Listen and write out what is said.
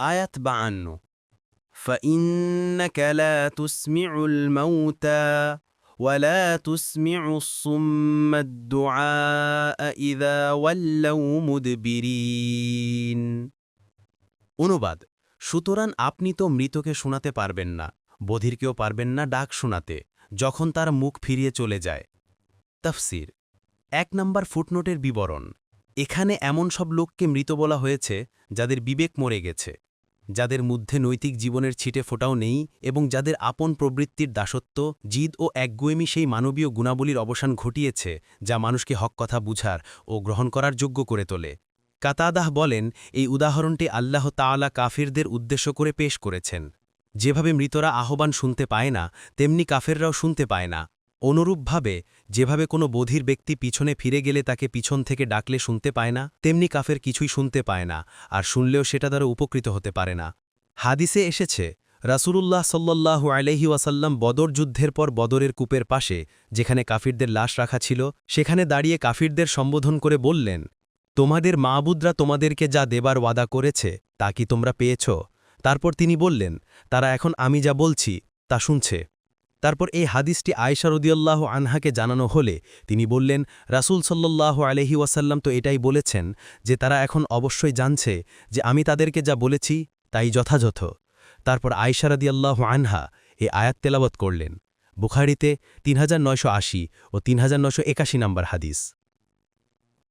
আয়াত বাআন্ন فإنك لا تسمع الموتى ولا تسمع الصم الدعاء إذا ولوا مدبرين অনুবাদ সুতরাং আপনি তো মৃতকে শোনাতে পারবেন না বধিরকেও পারবেন না ডাক শোনাতে যখন তার মুখ ফিরিয়ে চলে যায় তফসির এক নম্বর ফুটনোটের বিবরণ এখানে এমন সব লোককে মৃত বলা হয়েছে যাদের বিবেক মরে গেছে যাদের মধ্যে নৈতিক জীবনের ছিটে ফোটাও নেই এবং যাদের আপন প্রবৃত্তির দাসত্ব, জিদ ও একগুয়েমি সেই মানবীয় গুণাবলীর অবসান ঘটিয়েছে, যা মানুষকে হক কথা বুঝার ও গ্রহণ করার যোগ্য করে তোলে। কাতাদাহ বলেন, এই উদাহরণটি আল্লাহ তাআলা কাফিরদের উদ্দেশ্য করে পেশ করেছেন। যেভাবে মৃতরা আহ্বান শুনতে পায় না, তেমনি কাফেররাও শুনতে পায় না। অনুরূপভাবে, যেভাবে কোনো বধির ব্যক্তি পিছনে ফিরে গেলে তাকে পিছন থেকে ডাকলে শুনতে পায় না, তেমনি কাফের কিছুই শুনতে পায় না, আর শুনলেও সেটা দ্বারা উপকৃত হতে পারে না। হাদিসে এসেছে, রাসূলুল্লাহ সাল্লাল্লাহু আলাইহি ওয়াসাল্লাম বদর যুদ্ধের পর বদরের কূপের পাশে, যেখানে কাফিরদের লাশ রাখা ছিল, সেখানে দাঁড়িয়ে কাফিরদের সম্বোধন করে বললেন, তোমাদের মাবুদরা তোমাদেরকে যা দেবার ওয়াদা করেছে, তা কি তোমরা পেয়েছ? তারপর তিনি বললেন, তারা এখন আমি যা বলছি, তা শুনছে। তারপর এই হাদিসটি আয়সা রদিয়াল্লাহ আনহাকে জানানো হলে তিনি বললেন, রাসুল সাল্লাহ আলহি ওয়াসাল্লাম তো এটাই বলেছেন যে তারা এখন অবশ্যই জানছে যে আমি তাদেরকে যা বলেছি তাই যথাযথ। তারপর আয়সা রদিয়াল্লাহ আনহা এ আয়াত তেলাবত করলেন। বুখারিতে তিন হাজার নয়শো আশি ও তিন নম্বর হাদিস।